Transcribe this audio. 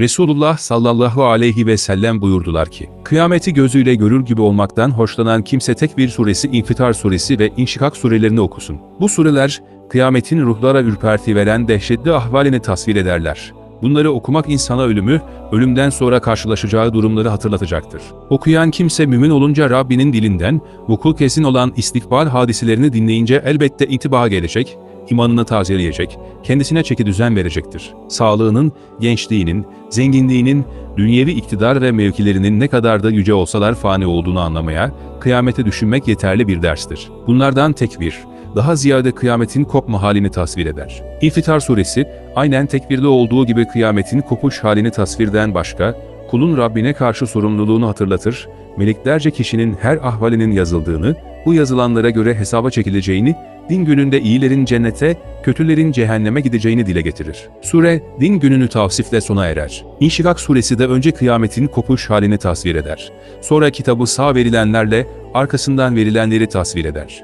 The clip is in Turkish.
Resulullah sallallahu aleyhi ve sellem buyurdular ki, kıyameti gözüyle görür gibi olmaktan hoşlanan kimse tek bir suresi İnfitar suresi ve İnşikak surelerini okusun. Bu sureler, kıyametin ruhlara ürperti veren dehşetli ahvalini tasvir ederler. Bunları okumak insana ölümü, ölümden sonra karşılaşacağı durumları hatırlatacaktır. Okuyan kimse mümin olunca Rabbinin dilinden, vuku kesin olan istikbal hadiselerini dinleyince elbette intibaha gelecek, imanını tazeleyecek, kendisine çeki düzen verecektir. Sağlığının, gençliğinin, zenginliğinin, dünyevi iktidar ve mevkilerinin ne kadar da yüce olsalar fani olduğunu anlamaya, kıyamete düşünmek yeterli bir derstir. Bunlardan tekbir, daha ziyade kıyametin kopma halini tasvir eder. İnfitar suresi, aynen tekbirde olduğu gibi kıyametin kopuş halini tasvirden başka, kulun Rabbine karşı sorumluluğunu hatırlatır, meleklerce kişinin her ahvalinin yazıldığını, bu yazılanlara göre hesaba çekileceğini, din gününde iyilerin cennete, kötülerin cehenneme gideceğini dile getirir. Sure, din gününü tavsifle sona erer. İnşikak suresi de önce kıyametin kopuş halini tasvir eder. Sonra kitabı sağ verilenlerle arkasından verilenleri tasvir eder.